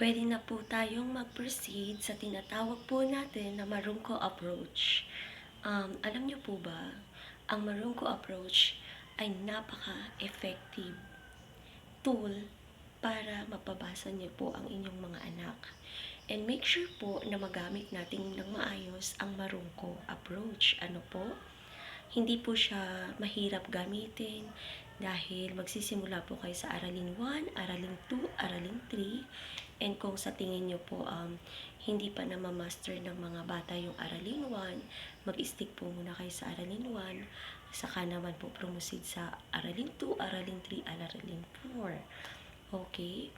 pwede na po tayong mag-proceed sa tinatawag po natin na Marungko approach. Um, alam niyo po ba, ang Marungko approach ay napaka-effective tool para mapabasa niyo po ang inyong mga anak. And make sure po na magamit natin ng maayos ang Marungko approach. Ano po? Hindi po siya mahirap gamitin dahil magsisimula po kayo sa aralin 1, aralin 2, aralin 3. And kung sa tingin nyo po um, hindi pa na master ng mga bata yung aralin 1, mag-stick po muna kayo sa aralin 1. Saka naman po proceed sa aralin 2, aralin 3, aralin 4. Okay?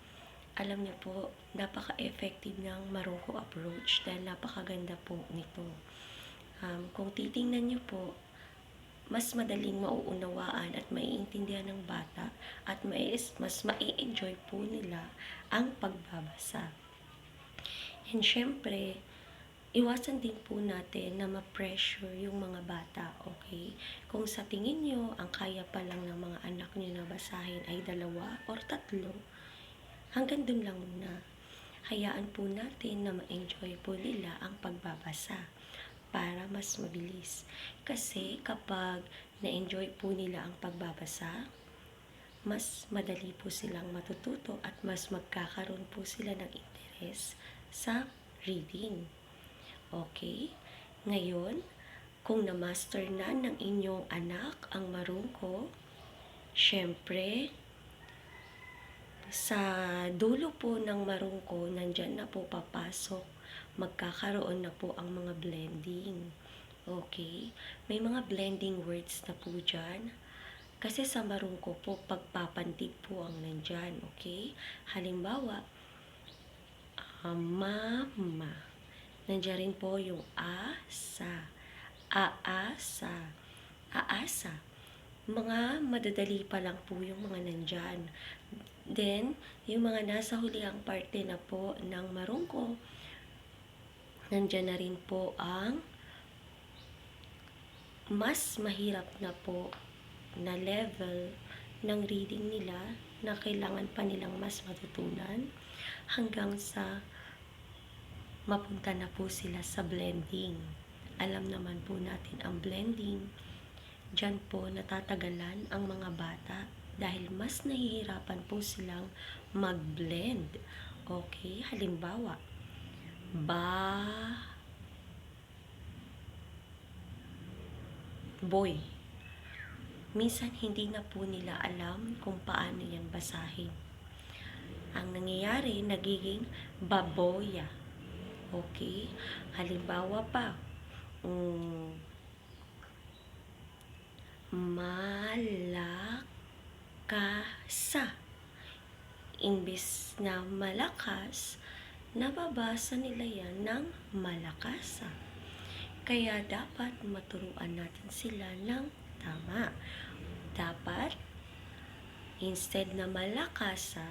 Alam niyo po, napaka-effective ng Maroko approach dahil napakaganda po nito. Um, kung titingnan niyo po, mas madaling mauunawaan at maiintindihan ng bata at mais, mas mai-enjoy po nila ang pagbabasa. And syempre, iwasan din po natin na ma-pressure yung mga bata, okay? Kung sa tingin nyo, ang kaya pa lang ng mga anak nyo na basahin ay dalawa or tatlo, hanggang dun lang muna. Hayaan po natin na ma-enjoy po nila ang pagbabasa para mas mabilis. Kasi kapag na-enjoy po nila ang pagbabasa, mas madali po silang matututo at mas magkakaroon po sila ng interes sa reading. Okay? Ngayon, kung na-master na ng inyong anak ang marungko, syempre, sa dulo po ng marungko, nandyan na po papasok magkakaroon na po ang mga blending. Okay? May mga blending words na po dyan. Kasi sa marungko po, pagpapantig po ang nandyan. Okay? Halimbawa, mama. Nandyan rin po yung asa. Aasa. Aasa. Mga madadali pa lang po yung mga nandyan. Then, yung mga nasa hulihang parte na po ng marungko, nandyan na rin po ang mas mahirap na po na level ng reading nila na kailangan pa nilang mas matutunan hanggang sa mapunta na po sila sa blending. Alam naman po natin ang blending. Diyan po natatagalan ang mga bata dahil mas nahihirapan po silang mag-blend. Okay, halimbawa, ba boy. Minsan hindi na po nila alam kung paano yan basahin. Ang nangyayari, nagiging baboya. Okay? Halimbawa pa, um, malakasa. Imbis na malakas, nababasa nila yan ng malakasa. Kaya dapat maturuan natin sila ng tama. Dapat, instead na malakasa,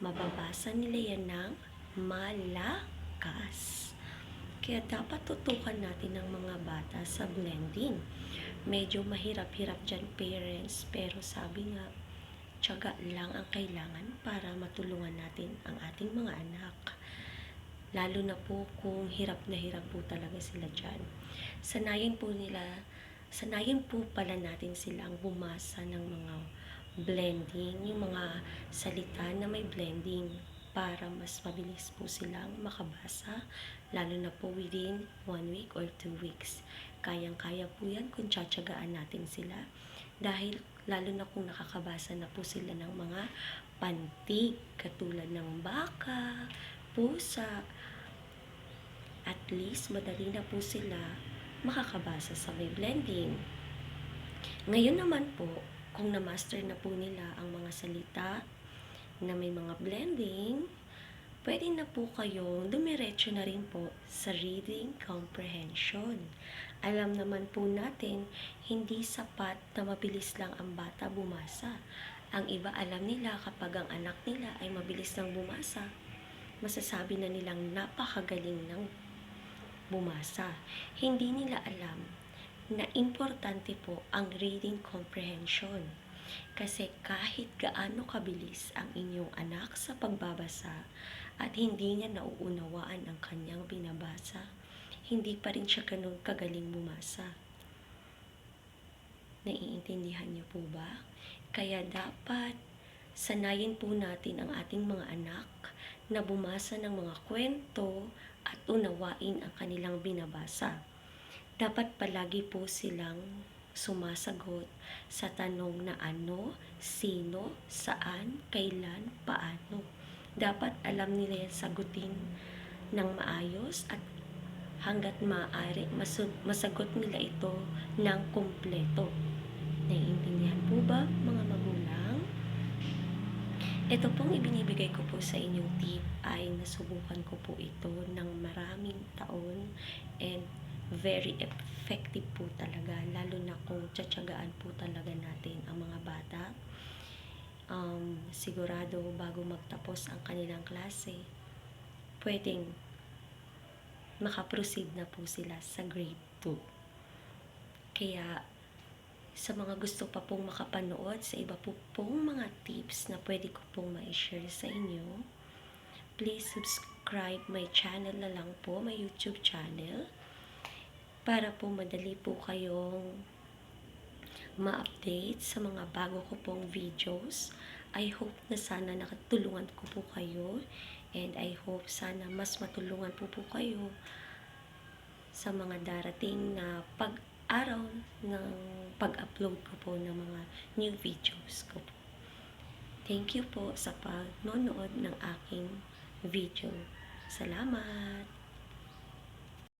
mababasa nila yan ng malakas. Kaya dapat tutukan natin ng mga bata sa blending. Medyo mahirap-hirap dyan parents, pero sabi nga, tiyaga lang ang kailangan para matulungan natin ang ating mga anak. Lalo na po kung hirap na hirap po talaga sila dyan. Sanayin po nila, sanayin po pala natin silang bumasa ng mga blending, yung mga salita na may blending para mas mabilis po silang makabasa, lalo na po within one week or two weeks. Kayang-kaya po yan kung tsatsagaan natin sila. Dahil lalo na kung nakakabasa na po sila ng mga pantig, katulad ng baka, pusa, at least madali na po sila makakabasa sa may blending. Ngayon naman po, kung na-master na po nila ang mga salita na may mga blending, pwede na po kayong dumiretso na rin po sa reading comprehension. Alam naman po natin, hindi sapat na mabilis lang ang bata bumasa. Ang iba alam nila kapag ang anak nila ay mabilis lang bumasa, masasabi na nilang napakagaling ng bumasa. Hindi nila alam na importante po ang reading comprehension. Kasi kahit gaano kabilis ang inyong anak sa pagbabasa at hindi niya nauunawaan ang kanyang binabasa, hindi pa rin siya ganun kagaling bumasa. Naiintindihan niyo po ba? Kaya dapat sanayin po natin ang ating mga anak na bumasa ng mga kwento at unawain ang kanilang binabasa. Dapat palagi po silang sumasagot sa tanong na ano, sino, saan, kailan, paano. Dapat alam nila yan sagutin ng maayos at hanggat maaari masagot nila ito ng kumpleto. Naiintindihan po ba mga magulang? Ito pong ibinibigay ko po sa inyong tip ay nasubukan ko po ito ng maraming taon and very effective po talaga lalo na kung tsatsagaan po talaga natin ang mga bata. Um, sigurado bago magtapos ang kanilang klase pwedeng makaproceed na po sila sa grade 2 kaya sa mga gusto pa pong makapanood sa iba po pong mga tips na pwede ko pong ma-share sa inyo, please subscribe my channel na lang po, my YouTube channel, para po madali po kayong ma-update sa mga bago ko pong videos. I hope na sana nakatulungan ko po kayo and I hope sana mas matulungan po po kayo sa mga darating na pag-araw ng pag-upload ko po ng mga new videos ko po. Thank you po sa panonood ng aking video. Salamat!